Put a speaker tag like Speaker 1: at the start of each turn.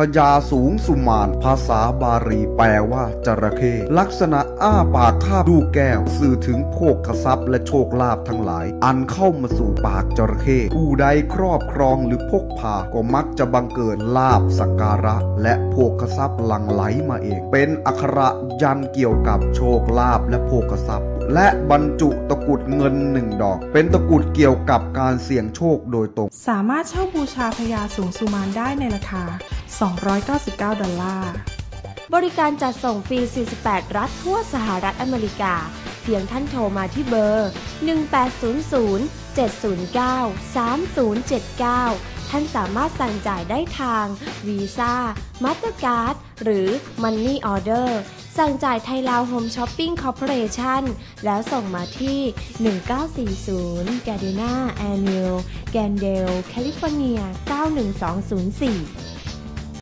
Speaker 1: พญาสูงสุมาน ภาษาบาลีแปลว่าจระเข้ลักษณะอ้าปากคาบดูแก้ว สื่อถึงโภคทรัพย์และโชคลาภทั้งหลาย อันเข้ามาสู่ปากจระเข้ผู้ใดครอบครองหรือพกพาก็มักจะบังเกิดลาบสักการะ และโภคทรัพย์หลั่งไหลมาเอง เป็นอักขระยันเกี่ยวกับโชคลาภและโภคทรัพย์ และบรรจุตะกุดเงินหนึ่งดอก เป็นตะกุดเกี่ยวกับการเสี่ยงโชคโดยตรง
Speaker 2: สามารถเช่าบูชาพญาสูงสุมานได้ในราคา 299 ดอลลาร์
Speaker 3: บริการจัดส่งฟรี 48 รัฐทั่วสหรัฐอเมริกา เพียงท่านโทรมาที่เบอร์ 1800 709 3079 ท่านสามารถสั่งจ่ายได้ทางวีซ่ามาสเตอร์การ์ดหรือ Money Order สั่งจ่ายไทยลาวโฮมช้อปปิ้งคอร์ปอเรชั่นแล้วส่งมาที่ 1940 Gardena Avenue แกนเดล แคลิฟอร์เนีย 91204